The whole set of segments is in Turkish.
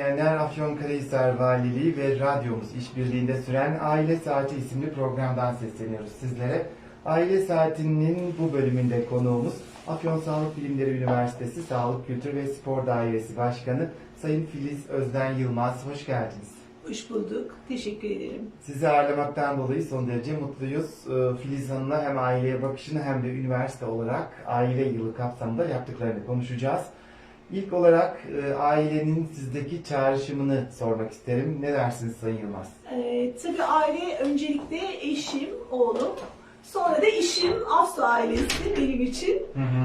Dinleyenler Afyonkarahisar Valiliği ve radyomuz işbirliğinde süren Aile Saati isimli programdan sesleniyoruz sizlere. Aile Saati'nin bu bölümünde konuğumuz Afyon Sağlık Bilimleri Üniversitesi Sağlık Kültür ve Spor Dairesi Başkanı Sayın Filiz Özden Yılmaz. Hoş geldiniz. Hoş bulduk. Teşekkür ederim. Sizi ağırlamaktan dolayı son derece mutluyuz. Ee, Filiz Hanım'la hem aileye bakışını hem de üniversite olarak aile yılı kapsamında yaptıklarını konuşacağız. İlk olarak e, ailenin sizdeki çağrışımını sormak isterim. Ne dersiniz Sayın Yılmaz? Ee, tabii aile öncelikle eşim, oğlum. Sonra da işim Afsu ailesi benim için.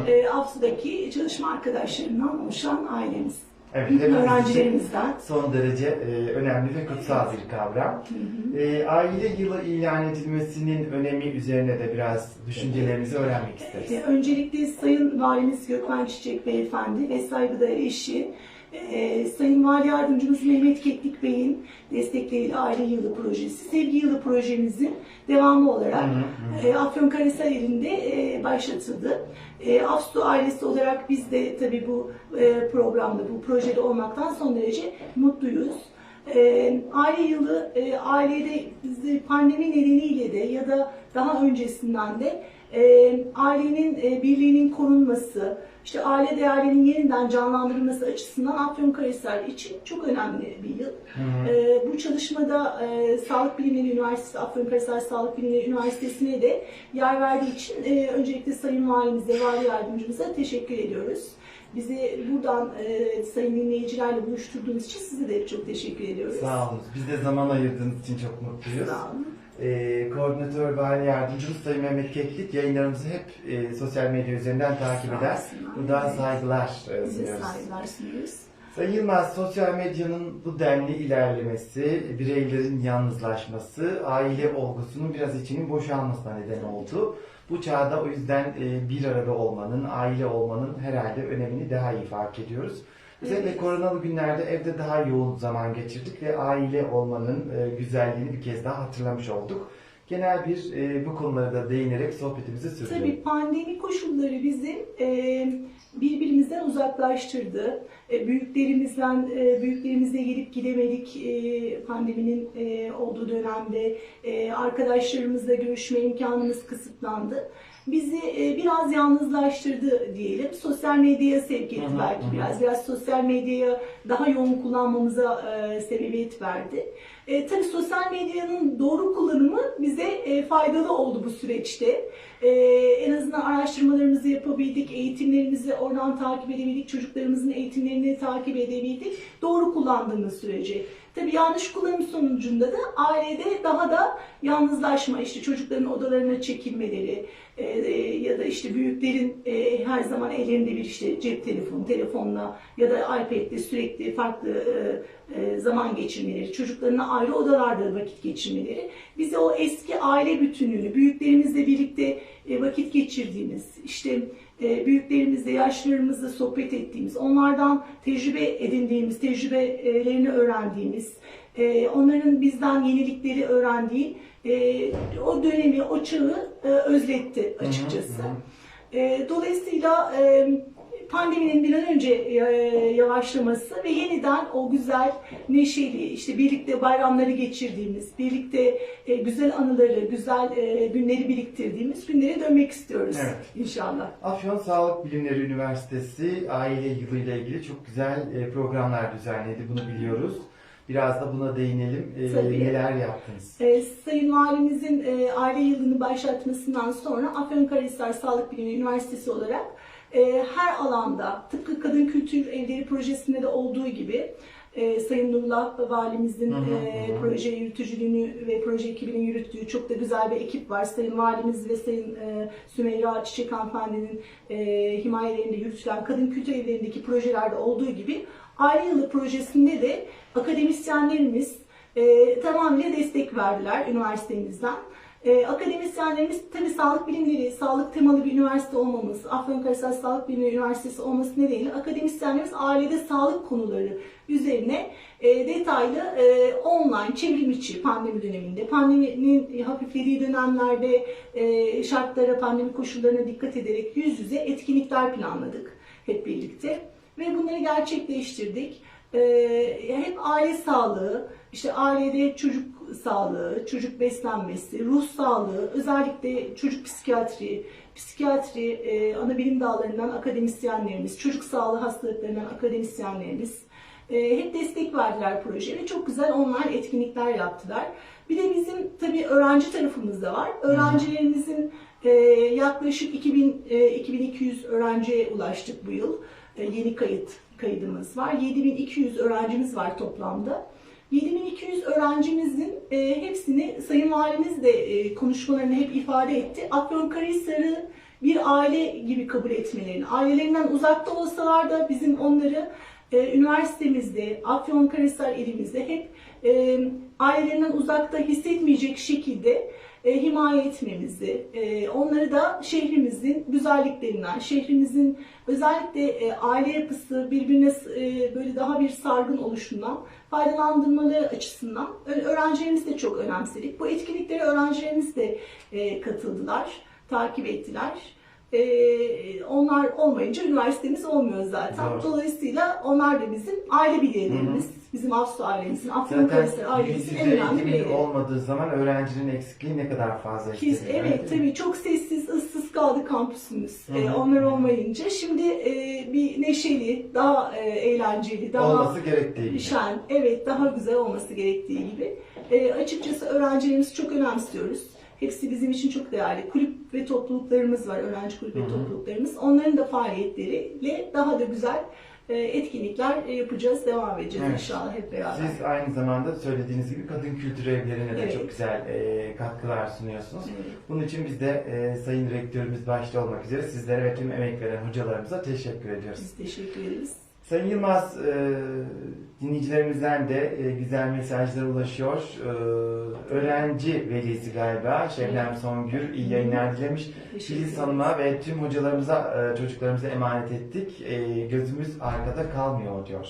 Ee, Afsu'daki çalışma arkadaşlarımdan oluşan ailemiz. Evet, Öğrencilerimizden. son derece e, önemli ve kutsal bir kavram. Hı hı. E, aile yılı ilan edilmesinin önemi üzerine de biraz düşüncelerinizi öğrenmek isteriz. Ee, Öncelikle Sayın Valimiz Gökmen Çiçek Beyefendi ve saygıdeğer eşi e, Sayın Vali Yardımcımız Mehmet Keklik Bey'in destekleriyle Aile Yılı Projesi, Sevgi Yılı projemizin devamı olarak Hı hı e, Afyonkarahisar ilinde e, başlatıldı. E, Afsu ailesi olarak biz de tabii bu e, programda, bu projede olmaktan son derece mutluyuz. E, aile yılı e, ailede pandemi nedeniyle de ya da daha öncesinden de e, ailenin e, birliğinin korunması, işte aile değerlerinin yeniden canlandırılması açısından Afyonkarahisar için çok önemli bir yıl. Hı hı. Ee, bu çalışmada e, Sağlık Bilimleri Üniversitesi, Afyonkarahisar Sağlık Bilimleri Üniversitesi'ne de yer verdiği için e, öncelikle Sayın Valimize, Vali Yardımcımıza teşekkür ediyoruz. Bizi buradan e, sayın dinleyicilerle buluşturduğunuz için size de çok teşekkür ediyoruz. Sağ olun. Biz de zaman ayırdığınız için çok mutluyuz. Sağ olun. E, koordinatör Vali Yardımcımız Sayın Mehmet Keklik yayınlarımızı hep e, sosyal medya üzerinden takip eder. Buradan saygılar e, sunuyoruz. saygılar sunuyoruz. Sayın Yılmaz, sosyal medyanın bu denli ilerlemesi, bireylerin yalnızlaşması, aile olgusunun biraz içinin boşalmasına neden oldu. Bu çağda o yüzden e, bir arada olmanın, aile olmanın herhalde önemini daha iyi fark ediyoruz. Özellikle koronalı günlerde evde daha yoğun zaman geçirdik ve aile olmanın e, güzelliğini bir kez daha hatırlamış olduk. Genel bir e, bu konulara da değinerek sohbetimizi sürdürelim. Tabii pandemi koşulları bizi e, birbirimizden uzaklaştırdı. Büyüklerimizden e, büyüklerimizle gelip gidemedik pandeminin olduğu dönemde. Arkadaşlarımızla görüşme imkanımız kısıtlandı. Bizi e, biraz yalnızlaştırdı diyelim. Sosyal medyaya sevk etti hı, belki hı. biraz. Biraz sosyal medyaya daha yoğun kullanmamıza e, sebebiyet verdi. E, tabii sosyal medyanın doğru kullanımı bize e, faydalı oldu bu süreçte. E, en azından araştırmalarımızı yapabildik, eğitimlerimizi oradan takip edebildik, çocuklarımızın eğitimlerini takip edebildik. Doğru kullandığımız sürece. Tabii yanlış kullanım sonucunda da ailede daha da yalnızlaşma, işte çocukların odalarına çekilmeleri e, e, ya da işte büyüklerin e, her zaman ellerinde bir işte cep telefonu, telefonla ya da iPad'le sürekli farklı e, e, zaman geçirmeleri, çocuklarına ayrı odalarda vakit geçirmeleri bize o eski aile bütünlüğünü, büyüklerimizle birlikte e, vakit geçirdiğimiz, işte e, büyüklerimizle, yaşlılarımızla sohbet ettiğimiz, onlardan tecrübe edindiğimiz, tecrübelerini öğrendiğimiz, e, onların bizden yenilikleri öğrendiği e, o dönemi, o çağı e, özletti açıkçası. Hı hı. E, Dolayısıyla e, pandeminin bir an önce e, yavaşlaması ve yeniden o güzel, neşeli, işte birlikte bayramları geçirdiğimiz, birlikte e, güzel anıları, güzel e, günleri biriktirdiğimiz günlere dönmek istiyoruz Evet. inşallah. Afyon Sağlık Bilimleri Üniversitesi aile yılı ile ilgili çok güzel programlar düzenledi. Bunu biliyoruz. Biraz da buna değinelim. E, Tabii. neler yaptınız? E, Sayın Valimizin e, aile yılını başlatmasından sonra Afyonkarahisar Sağlık Bilimleri Üniversitesi olarak e, her alanda tıpkı Kadın Kültür Evleri projesinde de olduğu gibi e, Sayın Nurullah Valimizin Hı hı, e, hı proje yürütücülüğünü ve proje ekibinin yürüttüğü çok da güzel bir ekip var. Sayın Valimiz ve Sayın e, Sümeyra Çiçek Hanımefendi'nin e, himayelerinde yürütülen kadın kültür evlerindeki projelerde olduğu gibi Aile Yılı projesinde de akademisyenlerimiz e, tamamıyla destek verdiler üniversitemizden. E, akademisyenlerimiz tabii sağlık bilimleri, sağlık temalı bir üniversite olmamız, Afyonkarahisar Sağlık Bilimleri Üniversitesi olması nedeniyle akademisyenlerimiz ailede sağlık konuları üzerine e, detaylı e, online, çevrim içi pandemi döneminde, pandeminin hafiflediği dönemlerde e, şartlara, pandemi koşullarına dikkat ederek yüz yüze etkinlikler planladık hep birlikte ve bunları gerçekleştirdik. e, hep aile sağlığı, işte ailede çocuk sağlığı, çocuk beslenmesi, ruh sağlığı, özellikle çocuk psikiyatri, psikiyatri e, ana bilim dallarından akademisyenlerimiz, çocuk sağlığı hastalıklarından akademisyenlerimiz e, hep destek verdiler projeye çok güzel online etkinlikler yaptılar. Bir de bizim tabii öğrenci tarafımız da var. Öğrencilerimizin e, yaklaşık 2000 e, 2200 öğrenciye ulaştık bu yıl. E, yeni kayıt kaydımız var. 7200 öğrencimiz var toplamda. 7200 öğrencimizin e, hepsini Sayın Valimiz de e, konuşmalarını hep ifade etti. Afyonkarahisar'ı bir aile gibi kabul etmelerini, ailelerinden uzakta olsalar da bizim onları e, üniversitemizde, Afyonkarahisar ilimizde hep e, ailelerinden uzakta hissetmeyecek şekilde e, himaye etmemizi, e, onları da şehrimizin güzelliklerinden, şehrimizin özellikle e, aile yapısı birbirine e, böyle daha bir sargın oluşundan faydalandırmaları açısından öğrencilerimiz de çok önemsedik. Bu etkinliklere öğrencilerimiz de e, katıldılar, takip ettiler. E, onlar olmayınca üniversitemiz olmuyor zaten. Doğru. Dolayısıyla onlar da bizim aile bireylerimiz, bizim Afsu ailemizin, Afyonkarahisar Zaten ailemizin en önemli bireyleri. olmadığı zaman öğrencinin eksikliği ne kadar fazla. Biz, evet tabii çok sessiz, ıssız kaldı kampüsümüz. Hı hı. onlar olmayınca şimdi e, bir neşeli, daha e, eğlenceli, daha Olması gerektiği gibi. şen, evet daha güzel olması gerektiği gibi. E, açıkçası öğrencilerimizi çok önemsiyoruz. Hepsi bizim için çok değerli. Kulüp ve topluluklarımız var, öğrenci kulüp ve topluluklarımız. Onların da faaliyetleriyle daha da güzel e, etkinlikler yapacağız, devam edeceğiz Evet. inşallah hep beraber. Siz aynı zamanda söylediğiniz gibi kadın kültürü evlerine de Evet. çok güzel e, katkılar sunuyorsunuz. Evet. Bunun için biz de e, Sayın Rektörümüz başta olmak üzere sizlere ve tüm emek veren hocalarımıza teşekkür ediyoruz. Biz teşekkür ederiz. Sayın Yılmaz, e, dinleyicilerimizden de e, güzel mesajlar ulaşıyor. E, öğrenci velisi galiba Şebnem Songür iyi yayınlar dilemiş. Filiz. Hanım'a ve tüm hocalarımıza, e, çocuklarımıza emanet ettik. E, gözümüz arkada kalmıyor diyor.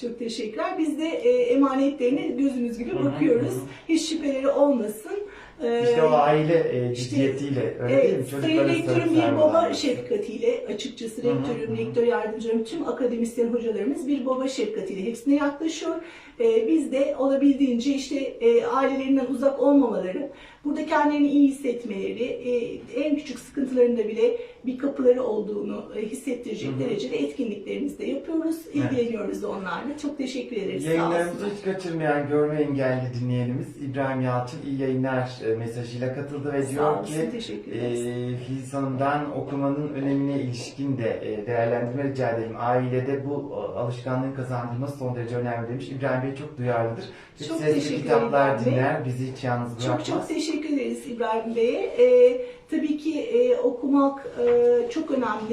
Çok teşekkürler. Biz de e, emanetlerine gözümüz gibi bakıyoruz. Hiç şüpheleri olmasın. Ee, İşte o aile e, işte, ciddiyetiyle öyle değil mi? Evet, Sayın Çocuklara Rektörüm bir baba şefkatiyle açıkçası rektörüm, rektör yardımcılarım, tüm akademisyen hocalarımız bir baba şefkatiyle hepsine yaklaşıyor. Ee, biz de olabildiğince işte e, ailelerinden uzak olmamaları, burada kendilerini iyi hissetmeleri, e, en küçük sıkıntılarında bile bir kapıları olduğunu e, hissettirecek Hı hı. derecede etkinliklerimizi de yapıyoruz, Evet. ilgileniyoruz da onlarla. Çok teşekkür ederiz. Yayınlarımızı hiç kaçırmayan görme engelli dinleyenimiz İbrahim Yalçın iyi yayınlar e, mesajıyla katıldı ve diyor olsun, ki e, okumanın önemine ilişkin de e, değerlendirme rica edelim. Ailede bu e, alışkanlığı kazandırması son derece önemli demiş. İbrahim Bey çok duyarlıdır. Hep Çok sesli teşekkür kitaplar ederim dinler, bizi hiç yalnız Çok bırakmaz. çok teşekkür ederiz İbrahim Bey'e. Ee, tabii ki e, okumak e, çok önemli.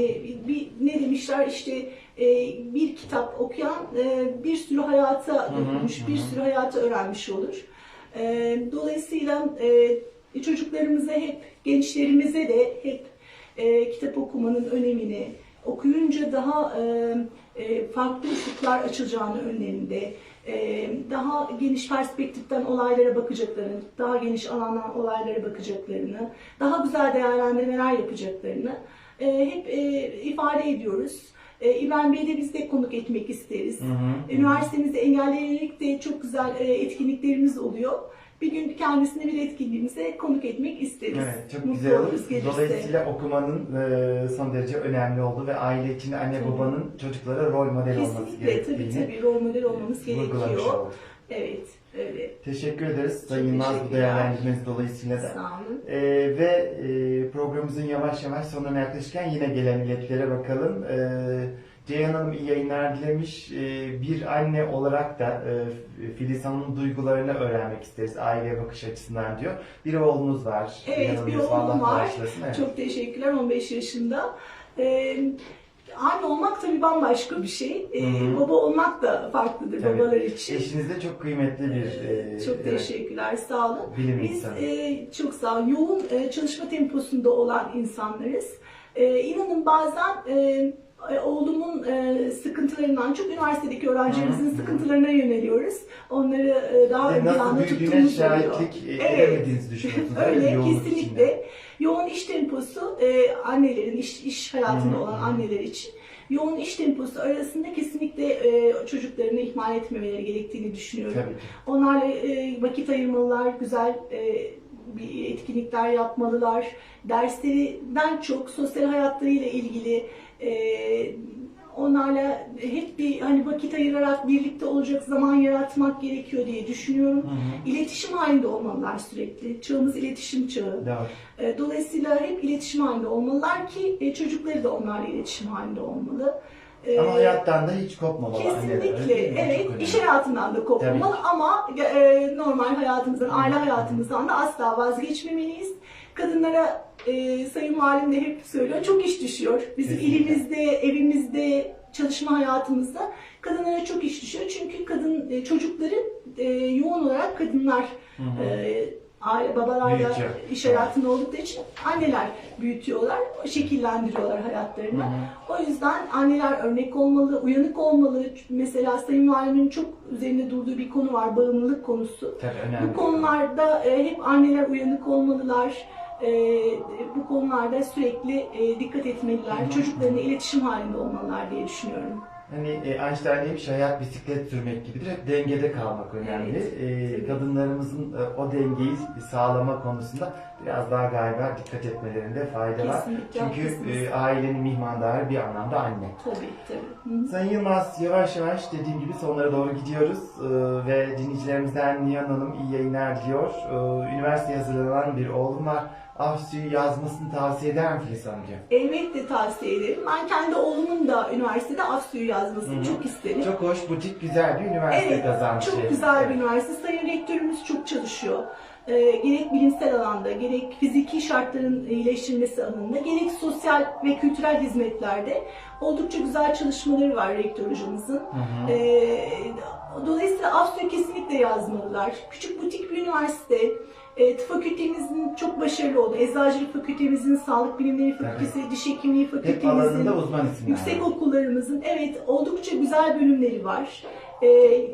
Bir, bir- ne demişler işte e, bir kitap okuyan e, bir sürü hayata dokunmuş, bir sürü hayata öğrenmiş olur. E, dolayısıyla e, çocuklarımıza hep, gençlerimize de hep e, kitap okumanın önemini, okuyunca daha e, e, farklı ufuklar açılacağını önlerinde, e, daha geniş perspektiften olaylara bakacaklarını, daha geniş alandan olaylara bakacaklarını, daha güzel değerlendirmeler yapacaklarını e, hep e, ifade ediyoruz. E, İbrahim Bey'de biz de konuk etmek isteriz. Hı hı. Üniversitemizde engelleyerek de çok güzel e, etkinliklerimiz oluyor. Bir gün kendisini bir etkinliğimize konuk etmek isteriz. Evet, çok Mutlu güzel olur. gelirse. Dolayısıyla okumanın e, son derece önemli olduğu ve aile içinde anne Tabii. babanın çocuklara rol model olması Kesinlikle tabii gerektiğini tabii rol model olmamız gerekiyor. olduk. Evet. Teşekkür ederiz Sayın Yılmaz bu değerlendirmeniz dolayısıyla da. Sağ olun. Ee, ve e, programımızın yavaş yavaş sonuna yaklaşırken yine gelen iletilere bakalım. Ee, Ceyhan Hanım iyi yayınlar dilemiş. Ee, bir anne olarak da e, Filiz Hanım'ın duygularını öğrenmek isteriz aileye bakış açısından diyor. Bir oğlunuz var. Evet, bir oğlum Allah var. bağışlasın. Evet. Çok teşekkürler 15 yaşında. Ee, anne olmak tabii bambaşka bir şey. Ee, Hı hı. baba olmak da farklıdır Evet. babalar için. Eşiniz de çok kıymetli bir e, Çok teşekkürler, sağ olun. bilim Biz insanı. e, çok sağ olun. Yoğun e, çalışma temposunda olan insanlarız. E, inanın bazen e, oğlumun e, sıkıntılarından çok üniversitedeki öğrencilerimizin sıkıntılarına yöneliyoruz. Onları e, daha nasıl planda büyüdüğüne tuttuğumuz şahitlik e, Evet. edemediğinizi düşünüyorsunuz. Öyle kesinlikle. içinde. Yoğun iş temposu e, annelerin, iş, iş hayatında Hı hı. olan anneler için yoğun iş temposu arasında kesinlikle e, çocuklarını ihmal etmemeleri gerektiğini düşünüyorum. Tabii. Onlarla e, vakit ayırmalılar, güzel e, bir etkinlikler yapmalılar. Derslerinden çok sosyal hayatlarıyla ilgili e, onlarla hep bir hani vakit ayırarak birlikte olacak zaman yaratmak gerekiyor diye düşünüyorum. Hı hı. İletişim halinde olmalılar sürekli. Çağımız iletişim çağı. Doğru. E, Dolayısıyla hep iletişim halinde olmalılar ki e, çocukları da onlarla iletişim halinde olmalı. E, Ama hayattan da hiç kopmamalı. öyle Kesinlikle. Evet. iş hayatından da kopmamalı ama e, normal hayatımızdan, aile hayatımızdan da asla vazgeçmemeliyiz. Kadınlara e, Sayın Valim de hep söylüyor, çok iş düşüyor. Bizim Kesinlikle. ilimizde, evimizde, çalışma hayatımızda kadınlara çok iş düşüyor. Çünkü kadın e, çocukları e, yoğun olarak kadınlar Hı hı. e, aile babalarla Büyütüyor. iş hayatında oldukları için anneler büyütüyorlar, şekillendiriyorlar hayatlarını. Hı hı. O yüzden anneler örnek olmalı, uyanık olmalı. Mesela Sayın Valimin çok üzerinde durduğu bir konu var, bağımlılık konusu. Tabii önemli. Bu konularda e, hep anneler uyanık olmalılar. E, bu konularda sürekli e, dikkat etmeliler. Hı. Çocuklarla iletişim halinde olmalılar diye düşünüyorum. Hani e, Einstein demiş hayat bisiklet sürmek gibidir. Hep dengede kalmak önemli. Evet, E, kadınlarımızın e, o dengeyi sağlama konusunda biraz daha galiba dikkat etmelerinde fayda var. Kesinlikle Çünkü e, ailenin mihmandarı bir anlamda anne. Tabii tabii. Hı. Sayın Yılmaz yavaş yavaş dediğim gibi sonlara doğru gidiyoruz E, ve dinleyicilerimizden Nihan Hanım iyi yayınlar diliyor. E, üniversiteye hazırlanan bir oğlum var. Afsu'yu yazmasını tavsiye eder mi Filiz Hanım diyor. Elbette tavsiye ederim. Ben kendi oğlumun da üniversitede AFSÜ'yü yazmasını Hı hı. çok isterim. Çok hoş, butik, güzel bir üniversite Evet, kazanmış. çok güzel bir üniversite. Sayın Rektörümüz çok çalışıyor. Ee, gerek bilimsel alanda, gerek fiziki şartların iyileştirilmesi alanında, gerek sosyal ve kültürel hizmetlerde oldukça güzel çalışmaları var rektör hocamızın. Ee, dolayısıyla AFSÜ'yü kesinlikle yazmalılar. Küçük butik bir üniversite. E, tıp fakültemizin çok başarılı olduğu, eczacılık fakültemizin, sağlık bilimleri fakültesi, diş hekimliği fakültemizin. Yüksek okullarımızın evet oldukça güzel bölümleri var. Ee,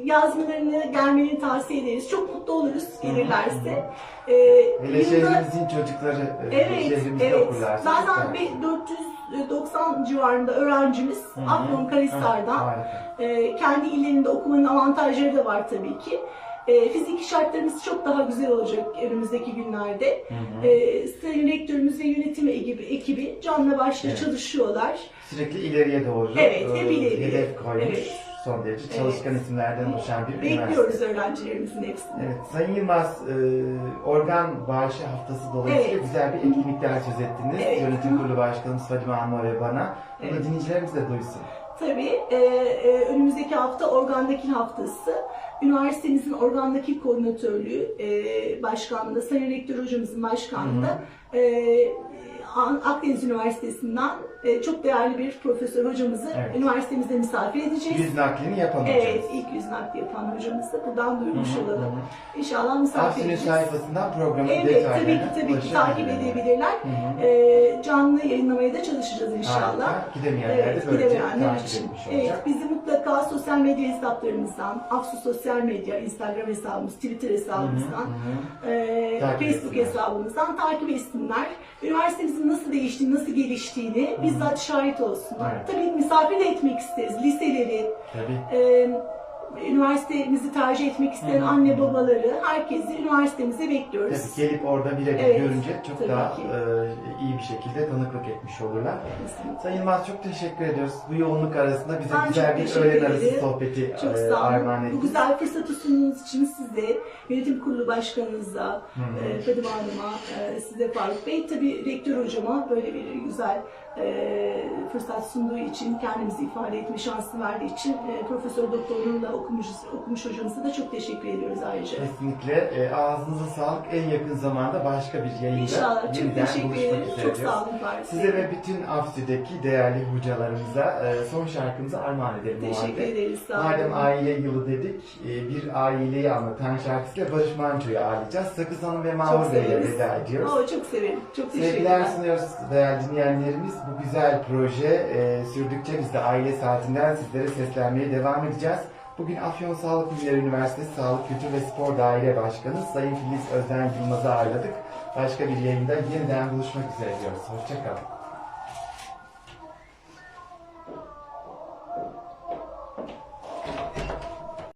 yazmalarını gelmelerini tavsiye ederiz. Çok mutlu oluruz gelirlerse. Ee, Hele yılda- şehrimizin çocukları e, Evet, şehrimizde evet. okurlarsa. Zaten bir 490 civarında öğrencimiz. Afyonkarahisar'dan. Harika. Ee, kendi illerinde okumanın avantajları da var tabii ki. Ee, fiziki şartlarımız çok daha güzel olacak önümüzdeki günlerde. Hı hı. Ee, Sayın Rektörümüz ve yönetim ekibi, ekibi canla başla Evet. çalışıyorlar. Sürekli ileriye doğru Evet, e, hep ileriye. hedef koymuş. Evet. Son derece Evet. çalışkan isimlerden oluşan bir Bekliyoruz üniversite. öğrencilerimizin hepsini. Evet, Sayın Yılmaz, e, organ bağışı haftası dolayısıyla Evet. güzel bir etkinlikten söz ettiniz. Evet. Yönetim Kurulu Başkanımız Fadime Hanım'a ve bana. Bunu Evet. dinleyicilerimiz de duysun. Tabii e, e, önümüzdeki hafta organ nakil haftası. Üniversitemizin organ nakil koordinatörlüğü e, başkanlığında, Sayın Rektör hocamızın başkanlığında e, Akdeniz Üniversitesi'nden e, çok değerli bir profesör hocamızı Evet. üniversitemizde misafir edeceğiz. Yüz naklini yapan Evet, hocamız. ilk yüz nakli yapan hocamızı buradan duyurmuş Hı hı, olalım. hı. İnşallah misafir Afsin'in edeceğiz. sayfasından programın Evet, detaylarına tabii ki tabii ki takip edebilirler. Hı hı. E, canlı yayınlamaya da çalışacağız inşallah. Harika. Gidemeyenler de Evet, böylece gidemeyenler takip için. etmiş olacak. Evet, bizi mutlaka sosyal medya hesaplarımızdan, Aksu Sosyal Medya, Instagram hesabımız, Twitter hesabımızdan, Hı hı. e, Takip Facebook etsinler. hesabımızdan takip etsinler. Üniversitemizin nasıl değiştiğini, nasıl geliştiğini bizzat şahit olsunlar. Evet. Tabii misafir de etmek isteriz. Liseleri, Tabii. e, üniversitemizi tercih etmek isteyen Hı hı. anne babaları, herkesi üniversitemize bekliyoruz. Tabii gelip orada birebir Evet, görünce çok tabii daha ki. e, iyi bir şekilde tanıklık etmiş olurlar. Kesinlikle. Sayın Yılmaz çok teşekkür ediyoruz. Bu yoğunluk arasında bize Ben güzel bir öğlen arası sohbeti Çok e, armağan olun. Bu ettiniz. güzel fırsatı sunduğunuz için size, yönetim kurulu başkanınıza, Hı hı. e, Hanım'a, e, size Faruk Bey, tabii rektör hocama böyle bir güzel e, fırsat sunduğu için, kendimizi ifade etme şansı verdiği için e, Profesör Doktor Nurla okumuş, okumuş hocamıza da çok teşekkür ediyoruz ayrıca. Kesinlikle. E, ağzınıza sağlık. En yakın zamanda başka bir yayında İnşallah. Çok teşekkür ederim. Çok sağ olun Paris Size ve bütün Afsi'deki değerli hocalarımıza e, son şarkımızı armağan edelim. Teşekkür ederiz. Sağ olun. Madem aile yılı dedik, e, bir aileyi anlatan şarkısıyla Barış Manço'yu ağırlayacağız. Sakız Hanım ve Bey'le severiz. veda ediyoruz. Oo, çok severim. Çok Sevgiler teşekkürler. sunuyoruz değerli dinleyenlerimiz. Bu güzel proje e, sürdükçe biz de aile saatinden sizlere seslenmeye devam edeceğiz. Bugün Afyon Sağlık Bilimleri Üniversitesi Sağlık Kültür ve Spor Daire Başkanı Sayın Filiz Özden Yılmaz'ı ağırladık. Başka bir yayında yeniden buluşmak üzere diyoruz. Hoşçakalın.